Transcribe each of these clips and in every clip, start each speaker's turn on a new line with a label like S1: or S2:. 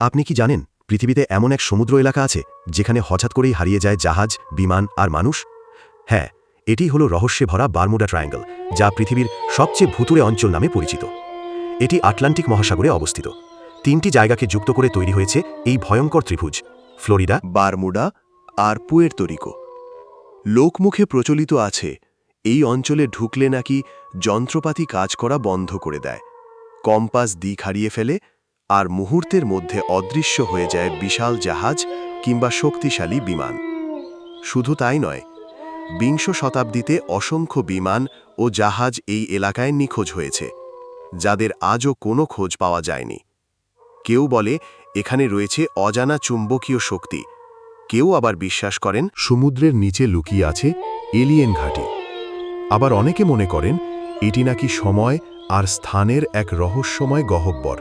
S1: আপনি কি জানেন, পৃথিবীতে এমন এক সমুদ্র এলাকা আছে, যেখানে হঠাৎ করেই হারিয়ে যায় জাহাজ, বিমান আর মানুষ? হ্যাঁ এটি হলো রহস্যে ভরা বারমুডা ট্রায়াঙ্গল, যা পৃথিবীর সবচেয়ে ভুতুরে অঞ্চল নামে পরিচিত। এটি আটলান্টিক মহাসাগরে অবস্থিত। তিনটি জায়গাকে যুক্ত করে তৈরি হয়েছে এই ভয়ঙ্কর ত্রিভুজ, ফ্লোরিডা,
S2: বারমুডা আর পুয়ের্তরিকো লোকমুখে প্রচলিত আছে, এই অঞ্চলে ঢুকলে নাকি যন্ত্রপাতি কাজ করা বন্ধ করে দেয়। কম্পাস দিক হারিয়ে ফেলে আর মুহূর্তের মধ্যে অদৃশ্য হয়ে যায় বিশাল জাহাজ কিংবা শক্তিশালী বিমান। শুধু তাই নয়, বিংশ শতাব্দীতে অসংখ্য বিমান ও জাহাজ এই এলাকায় নিখোঁজ হয়েছে, যাদের আজও কোনো খোঁজ পাওয়া যায়নি। কেউ বলে, এখানে রয়েছে অজানা চুম্বকীয় শক্তি। কেউ আবার বিশ্বাস করেন,
S3: সমুদ্রের নিচে লুকিয়ে আছে এলিয়েন ঘাঁটি। আবার অনেকে মনে করেন, এটি নাকি সময় আর স্থানের এক রহস্যময় গহব্বর।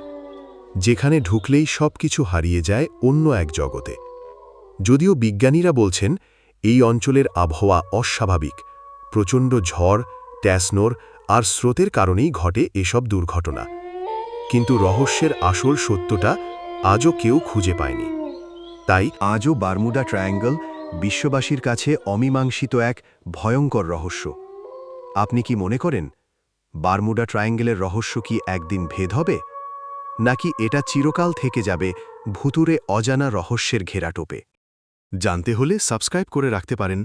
S3: যেখানে ঢুকলেই সব কিছু হারিয়ে যায় অন্য এক জগতে। যদিও বিজ্ঞানীরা বলছেন, এই অঞ্চলের আবহাওয়া অস্বাভাবিক। প্রচণ্ড ঝড়, ট্যাসনোর আর স্রোতের কারণেই ঘটে এসব দুর্ঘটনা। কিন্তু রহস্যের আসল সত্যটা আজও কেউ খুঁজে পায়নি। তাই
S2: আজও বারমুডা ট্রায়াঙ্গল বিশ্ববাসীর কাছে অমীমাংসিত এক ভয়ঙ্কর রহস্য। আপনি কি মনে করেন, বারমুডা ট্রায়াঙ্গেলের রহস্য কি একদিন ভেদ হবে? নাকি এটা চিরকাল থেকে যাবে ভুতুরে অজানা রহস্যের ঘেরাটোপে
S3: জানতে হলে সাবস্ক্রাইব করে রাখতে পারেন